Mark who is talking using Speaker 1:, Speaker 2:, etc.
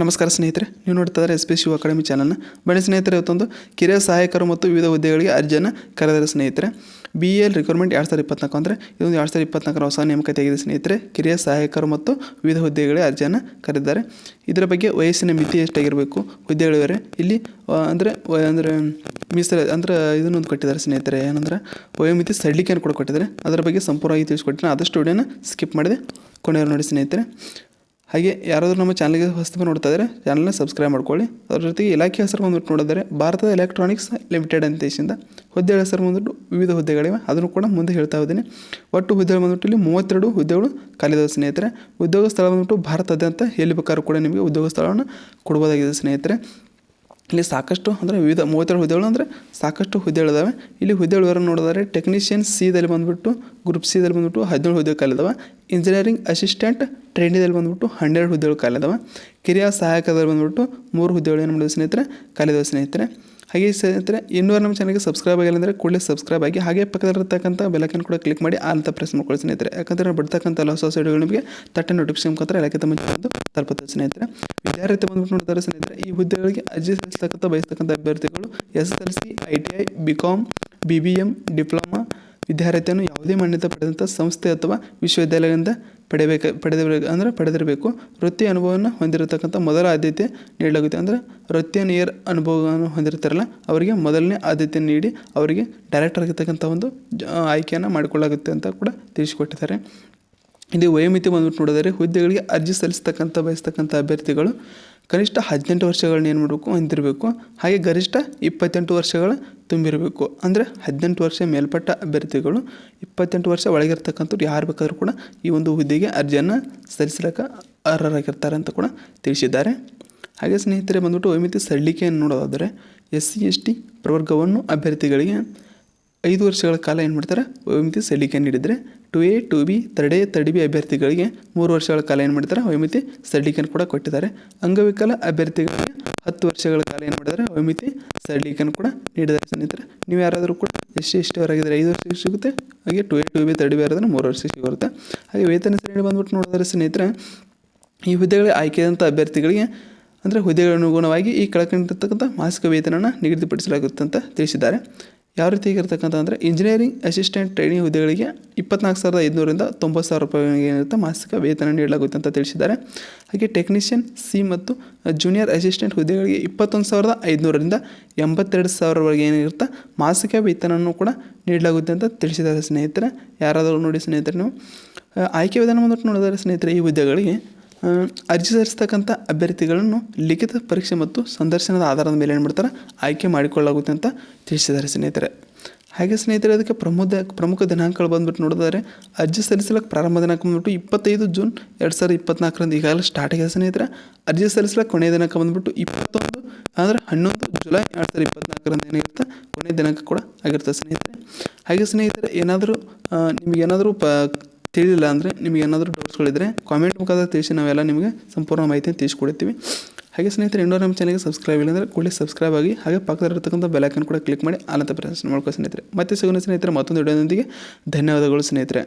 Speaker 1: ನಮಸ್ಕಾರ ಸ್ನೇಹಿತರೆ, ನೀವು ನೋಡ್ತಾ ಇದ್ದಾರೆ ಎಸ್ ಪಿ ಶಿವ ಅಕಾಡೆಮಿ ಚಾನಲ್ನ ಬನ್ನಿ ಸ್ನೇಹಿತರೆ, ಇವತ್ತೊಂದು ಕಿರಿಯ ಸಹಾಯಕರು ಮತ್ತು ವಿವಿಧ ಹುದ್ದೆಗಳಿಗೆ ಅರ್ಜಿಯನ್ನು ಕರೆದರೆ ಸ್ನೇಹಿತರೆ. ಬಿ ಎಲ್ ರಿಕ್ರೂಟ್ಮೆಂಟ್ ಎರಡು ಸಾವಿರದ ಇಪ್ಪತ್ನಾಲ್ಕು ಅಂದರೆ ಇದೊಂದು ಎರಡು ಸಾವಿರದ ಇಪ್ಪತ್ನಾಲ್ಕರ ಹೊಸ ನೇಮಕತೆ ಆಗಿದೆ ಸ್ನೇಹಿತರೆ. ಕಿರಿಯ ಸಹಾಯಕರು ಮತ್ತು ವಿವಿಧ ಹುದ್ದೆಗಳಿಗೆ ಅರ್ಜಿಯನ್ನು ಕರೆದಿದ್ದಾರೆ. ಇದರ ಬಗ್ಗೆ ವಯಸ್ಸಿನ ಮಿತಿ ಎಷ್ಟಾಗಿರಬೇಕು? ಹುದ್ದೆಗಳಿವೆ ಇಲ್ಲಿ ಅಂದರೆ ಅಂದರೆ ಮೀಸಲು ಅಂದ್ರೆ ಇದನ್ನೊಂದು ಕೊಟ್ಟಿದ್ದಾರೆ ಸ್ನೇಹಿತರೆ. ಏನಂದ್ರೆ, ವಯೋಮಿತಿ ಸಡಿಲಿಕೆಯನ್ನು ಕೂಡ ಕೊಟ್ಟಿದ್ದಾರೆ. ಅದರ ಬಗ್ಗೆ ಸಂಪೂರ್ಣವಾಗಿ ತಿಳಿಸ್ಕೊಟ್ಟಿದ್ದಾರೆ ಆದಷ್ಟು ವಿಡಿಯೋನ ಸ್ಕಿಪ್ ಮಾಡಿದೆ. ಕೊನೆಯವರು ನೋಡಿ ಸ್ನೇಹಿತರೆ. ಹಾಗೆ ಯಾರಾದರೂ ನಮ್ಮ ಚಾನಲ್ಗೆ ಹೊಸದು ನೋಡ್ತಾ ಇದ್ದಾರೆ ಚಾನಲ್ನ ಸಬ್ಸ್ಕ್ರೈಬ್ ಮಾಡ್ಕೊಳ್ಳಿ. ಅದ್ರ ಜೊತೆಗೆ ಇಲಾಖೆ ಹೆಸರು ಬಂದ್ಬಿಟ್ಟು ನೋಡಿದರೆ ಭಾರತದ ಎಲೆಕ್ಟ್ರಾನಿಕ್ಸ್ ಲಿಮಿಟೆಡ್ ಅಂತ ದೇಶದಿಂದ ಹುದ್ದೆಗಳ ಹೆಸರು ಬಂದ್ಬಿಟ್ಟು ವಿವಿಧ ಹುದ್ದೆಗಳಿವೆ. ಅದನ್ನು ಕೂಡ ಮುಂದೆ ಹೇಳ್ತಾ ಇದ್ದೀನಿ. ಒಟ್ಟು ಹುದ್ದೆಗಳು ಬಂದ್ಬಿಟ್ಟು ಇಲ್ಲಿ ಮೂವತ್ತೆರಡು ಹುದ್ದೆಗಳು ಖಾಲಿದಾವೆ ಸ್ನೇಹಿತರೆ. ಉದ್ಯೋಗ ಸ್ಥಳ ಬಂದ್ಬಿಟ್ಟು ಭಾರತದಾದ್ಯಂತ ಎಲ್ಲಿ ಬೇಕಾದ್ರೂ ಕೂಡ ನಿಮಗೆ ಉದ್ಯೋಗ ಸ್ಥಳವನ್ನು ಕೊಡ್ಬೋದಾಗಿದೆ ಸ್ನೇಹಿತರೆ. ಇಲ್ಲಿ ಸಾಕಷ್ಟು, ಅಂದರೆ ವಿವಿಧ ಮೂವತ್ತೆರಡು ಹುದ್ದೆಗಳು ಅಂದರೆ ಸಾಕಷ್ಟು ಹುದ್ದೆಗಳಿದಾವೆ. ಇಲ್ಲಿ ಹುದ್ದೆಗಳು ನೋಡಿದರೆ ಟೆಕ್ನಿಷಿಯನ್ ಸಿದಲ್ಲಿ ಬಂದುಬಿಟ್ಟು ಗ್ರೂಪ್ ಸಿದಲ್ಲಿ ಬಂದುಬಿಟ್ಟು ಹದಿನೇಳು ಹುದ್ದೆ ಕಾಲಿದ್ದಾವೆ ಇಂಜಿನಿಯರಿಂಗ್ ಅಸಿಸ್ಟೆಂಟ್ ಟ್ರೈನಿದಲ್ಲಿ ಬಂದುಬಿಟ್ಟು ಹನ್ನೆರಡು ಹುದ್ದೆಗಳು ಕಾಲಿದ್ದಾವೆ ಕಿರಿಯ ಸಹಾಯಕದಲ್ಲಿ ಬಂದುಬಿಟ್ಟು ಮೂರು ಹುದ್ದೆಗಳು ಏನು ಮಾಡಿದ ಸ್ನೇಹಿತರೆ? ಕಾಲಿದ್ದಾವೆ ಸ್ನೇಹಿತರೆ. ಹಾಗೆ ಸ್ನೇಹಿತರೆ ಇನ್ನೂ ನಮ್ಮ ಚಾನಲ್ಗೆ ಸಬ್ಸ್ಕ್ರೈಬ್ ಆಗಿಲ್ಲ ಅಂದರೆ ಕೂಡಲೇ ಸಬ್ಸ್ಕ್ರೈಬ್ ಆಗಿ, ಹಾಗೆ ಪಕ್ಕದಲ್ಲಿರ್ತಕ್ಕಂಥ ಬೆಲಕನ್ ಕೂಡ ಕ್ಲಿಕ್ ಮಾಡಿ ಅಂತ ಪ್ರೆಸ್ ಮಾಡ್ಕೊಳ್ಳಿ ಸ್ನೇಹಿತರೆ. ಯಾಕಂದರೆ ನಾವು ಬಿಡ್ತಕ್ಕಂಥ ಎಲ್ಲ ಹೊಸ ವಿಡಿಯೋಗಳು ನಿಮಗೆ ತಟ್ಟೆ ನೋಟಿಫಿಕೇಶನ್ ಮುಖಾಂತರ ಎಲ್ಲಕ್ಕಿಂತ ಮುಂಚೆ ಬಂದು ತಲುಪುತ್ತೆ ಸ್ನೇಹಿತರೆ. ವಿದ್ಯಾರ್ಥಿ ಬಂದ್ಬಿಟ್ಟು ನೋಡ್ತಾರೆ ಸ್ನೇಹಿತರೆ, ಈ ಹುದ್ದೆಗಳಿಗೆ ಅರ್ಜಿ ಸಲ್ಲಿಸ್ತಕ್ಕಂಥ ಬಯಸ್ತಕ್ಕಂಥ ಅಭ್ಯರ್ಥಿಗಳು S S L C, I T I B com B B M diploma ವಿದ್ಯಾರ್ಥಿಯನ್ನು ಯಾವುದೇ ಮಾನ್ಯತೆ ಪಡೆದಂಥ ಸಂಸ್ಥೆ ಅಥವಾ ವಿಶ್ವವಿದ್ಯಾಲಯದಿಂದ ಪಡೆಯಬೇಕು ಪಡೆದಿರಬೇಕು ಅಂದರೆ ಪಡೆದಿರಬೇಕು. ವೃತ್ತಿ ಅನುಭವವನ್ನು ಹೊಂದಿರತಕ್ಕಂಥ ಮೊದಲ ಆದ್ಯತೆ ನೀಡಲಾಗುತ್ತೆ. ಅಂದರೆ ವೃತ್ತಿಯ ನಿಯರ್ ಅನುಭವವನ್ನು ಹೊಂದಿರ್ತಾರಲ್ಲ, ಅವರಿಗೆ ಮೊದಲನೇ ಆದ್ಯತೆ ನೀಡಿ ಅವರಿಗೆ ಡೈರೆಕ್ಟರ್ ಆಗಿರ್ತಕ್ಕಂಥ ಒಂದು ಆಯ್ಕೆಯನ್ನು ಮಾಡಿಕೊಳ್ಳಾಗುತ್ತೆ ಅಂತ ಕೂಡ ತಿಳಿಸಿಕೊಟ್ಟಿದ್ದಾರೆ. ಇದು ವಯೋಮಿತಿ ಬಂದ್ಬಿಟ್ಟು ನೋಡಿದರೆ ಹುದ್ದೆಗಳಿಗೆ ಅರ್ಜಿ ಸಲ್ಲಿಸ್ತಕ್ಕಂಥ, ಬಯಸ್ತಕ್ಕಂಥ ಅಭ್ಯರ್ಥಿಗಳು ಕನಿಷ್ಠ ಹದಿನೆಂಟು ವರ್ಷಗಳನ್ನ ಏನು ಮಾಡಬೇಕು, ಹೊಂದಿರಬೇಕು. ಹಾಗೆ ಗರಿಷ್ಠ ಇಪ್ಪತ್ತೆಂಟು ವರ್ಷಗಳ ತುಂಬಿರಬೇಕು. ಅಂದರೆ ಹದಿನೆಂಟು ವರ್ಷ ಮೇಲ್ಪಟ್ಟ ಅಭ್ಯರ್ಥಿಗಳು, ಇಪ್ಪತ್ತೆಂಟು ವರ್ಷ ಒಳಗಿರ್ತಕ್ಕಂಥವ್ರು ಯಾರು ಬೇಕಾದರೂ ಕೂಡ ಈ ಒಂದು ಹುದ್ದೆಗೆ ಅರ್ಜಿಯನ್ನು ಸಲ್ಲಿಸಲಿಕ್ಕೆ ಅರ್ಹರಾಗಿರ್ತಾರೆ ಅಂತ ಕೂಡ ತಿಳಿಸಿದ್ದಾರೆ. ಹಾಗೆ ಸ್ನೇಹಿತರೆ, ಬಂದ್ಬಿಟ್ಟು ವೈಮಿತಿ ಸಡಿಲಿಕೆಯನ್ನು ನೋಡೋದಾದರೆ ಎಸ್ ಸಿ ಎಸ್ ಟಿ ಪ್ರವರ್ಗವನ್ನು ಅಭ್ಯರ್ಥಿಗಳಿಗೆ ಐದು ವರ್ಷಗಳ ಕಾಲ ಏನು ಮಾಡ್ತಾರೆ ವಯೋಮಿತಿ ಸಡಿಲಿಕೆ ನೀಡಿದರೆ, two A, two B third A third B ಅಭ್ಯರ್ಥಿಗಳಿಗೆ ಮೂರು ವರ್ಷಗಳ ಕಾಲ ಏನು ಮಾಡ್ತಾರೆ ವೈಮಿತಿ ಸಡಿಲಿಕೆಯನ್ನು ಕೂಡ ಕೊಟ್ಟಿದ್ದಾರೆ. ಅಂಗವಿಕಲ ಅಭ್ಯರ್ಥಿಗಳಿಗೆ ಹತ್ತು ವರ್ಷಗಳ ಕಾಲ ಏನು ಮಾಡಿದರೆ? ವಿಮಿತಿ ಸಡಿಲಿಕೆಯನ್ನು ಕೂಡ ನೀಡಿದ್ದಾರೆ ಸ್ನೇಹಿತರೆ. ನೀವು ಯಾರಾದರೂ ಕೂಡ ಎಷ್ಟು ಎಷ್ಟು ಹೊರಗಿದ್ರೆ ಐದು ವರ್ಷಕ್ಕೆ ಸಿಗುತ್ತೆ? ಹಾಗೆ two A two B third B ಆರಾದ್ರೆ ಮೂರು ವರ್ಷಕ್ಕೆ ಸಿಗುತ್ತೆ ಹಾಗೆ ವೇತನ ಶ್ರೇಣಿ ಬಂದ್ಬಿಟ್ಟು ನೋಡಿದ್ರೆ ಸ್ನೇಹಿತರೆ, ಈ ಹುದ್ದೆಗಳಿಗೆ ಆಯ್ಕೆಯಾದಂಥ ಅಭ್ಯರ್ಥಿಗಳಿಗೆ ಅಂದರೆ ಹುದ್ದೆಗಳ ಅನುಗುಣವಾಗಿ ಈ ಕೆಳಕಂಡಿರ್ತಕ್ಕಂಥ ಮಾಸಿಕ ವೇತನವನ್ನು ನಿಗದಿಪಡಿಸಲಾಗುತ್ತೆ ಅಂತ ತಿಳಿಸಿದ್ದಾರೆ. ಯಾವ ರೀತಿ ಇರ್ತಕ್ಕಂಥ ಅಂದರೆ ಇಂಜಿನಿಯರಿಂಗ್ ಅಸಿಸ್ಟೆಂಟ್ ಟ್ರೈನಿಂಗ್ ಹುದ್ದೆಗಳಿಗೆ ಇಪ್ಪತ್ನಾಲ್ಕು ಸಾವಿರದ ಐದುನೂರಿಂದ ತೊಂಬತ್ತು ಸಾವಿರ ರೂಪಾಯಿ ಏನಿರುತ್ತೆ ಮಾಸಿಕ ವೇತನ ನೀಡಲಾಗುತ್ತೆ ಅಂತ ತಿಳಿಸಿದ್ದಾರೆ. ಹಾಗೆ ಟೆಕ್ನಿಷಿಯನ್ ಸಿ ಮತ್ತು ಜೂನಿಯರ್ ಅಸಿಸ್ಟೆಂಟ್ ಹುದ್ದೆಗಳಿಗೆ ಇಪ್ಪತ್ತೊಂದು ಸಾವಿರದ ಐದುನೂರರಿಂದ ಎಂಬತ್ತೆರಡು ಸಾವಿರವರೆಗೆ ಏನಿರುತ್ತೆ ಮಾಸಿಕ ವೇತನವನ್ನು ಕೂಡ ನೀಡಲಾಗುತ್ತೆ ಅಂತ ತಿಳಿಸಿದ್ದಾರೆ ಸ್ನೇಹಿತರೆ. ಯಾರಾದರೂ ನೋಡಿ ಸ್ನೇಹಿತರೆ ನೀವು ಆಯ್ಕೆ ವಿಧಾನವನ್ನು ನೋಡಿದರೆ ಸ್ನೇಹಿತರೆ ಈ ಹುದ್ದೆಗಳಿಗೆ ಅರ್ಜಿ ಸಲ್ಲಿಸ್ತಕ್ಕಂಥ ಅಭ್ಯರ್ಥಿಗಳನ್ನು ಲಿಖಿತ ಪರೀಕ್ಷೆ ಮತ್ತು ಸಂದರ್ಶನದ ಆಧಾರದ ಮೇಲೆ ಏನು ಮಾಡ್ತಾರೆ? ಆಯ್ಕೆ ಮಾಡಿಕೊಳ್ಳಲಾಗುತ್ತೆ ಅಂತ ತಿಳಿಸಿದ್ದಾರೆ ಸ್ನೇಹಿತರೆ. ಹಾಗೆ ಸ್ನೇಹಿತರೆ, ಅದಕ್ಕೆ ಪ್ರಮುಖ ಪ್ರಮುಖ ದಿನಾಂಕಗಳು ಬಂದ್ಬಿಟ್ಟು ನೋಡಿದರೆ, ಅರ್ಜಿ ಸಲ್ಲಿಸಲಿಕ್ಕೆ ಪ್ರಾರಂಭ ದಿನಾಂಕ ಬಂದ್ಬಿಟ್ಟು ಇಪ್ಪತ್ತೈದು ಜೂನ್ ಎರಡು ಸಾವಿರದ ಇಪ್ಪತ್ನಾಲ್ಕರಂದು ಈಗಾಗಲೇ ಸ್ಟಾರ್ಟ್ ಆಗಿದೆ ಸ್ನೇಹಿತರೆ. ಅರ್ಜಿ ಸಲ್ಲಿಸಲಿಕ್ಕೆ ಕೊನೆಯ ದಿನಾಂಕ ಬಂದ್ಬಿಟ್ಟು ಇಪ್ಪತ್ತೊಂದು, ಅಂದರೆ ಹನ್ನೊಂದು ಜುಲೈ ಎರಡು ಸಾವಿರದ ಇಪ್ಪತ್ನಾಲ್ಕರಂದು ಏನಿರುತ್ತೆ ಕೊನೆಯ ದಿನಾಂಕ ಕೂಡ ಆಗಿರ್ತದೆ ಸ್ನೇಹಿತರೆ. ಹಾಗೆ ಸ್ನೇಹಿತರೆ, ಏನಾದರೂ ನಿಮಗೇನಾದರೂ ಪ ತಿಳಿಲಿಲ್ಲ ಅಂದರೆ ನಿಮಗೆ ಏನಾದರೂ ಡೌಟ್ಸ್ಗಳಿದ್ದರೆ ಕಾಮೆಂಟ್ ಮುಖಾಂತರ ತಿಳಿಸಿ, ನಾವೆಲ್ಲ ನಿಮಗೆ ಸಂಪೂರ್ಣ ಮಾಹಿತಿಯನ್ನು ತಿಳಿಸ್ಕೊಡ್ತೀವಿ ಹಾಗೆ ಸ್ನೇಹಿತರೆ ಇನ್ನೂ ನಮ್ಮ ಚಾನಲ್ಗೆ ಸಬ್ಸ್ಕ್ರೈಬ್ ಇಲ್ಲ ಅಂದರೆ ಕೂಡಲೇ ಸಬ್ಸ್ಕ್ರೈಬ್ ಆಗಿ, ಹಾಗೆ ಪಕ್ಕದಲ್ಲಿರ್ತಕ್ಕಂಥ ಬೆಲೈಕನ್ ಕೂಡ ಕ್ಲಿಕ್ ಮಾಡಿ ಅನಂತ ಪ್ರಶ್ನೆ ಮಾಡ್ಕೋ ಸ್ನೇಹಿತರೆ. ಮತ್ತೆ ಸಿಗೋಣ ಸ್ನೇಹಿತರೆ, ಮತ್ತೊಂದು ವಿಡಿಯೋದೊಂದಿಗೆ ಧನ್ಯವಾದಗಳು ಸ್ನೇಹಿತರೆ.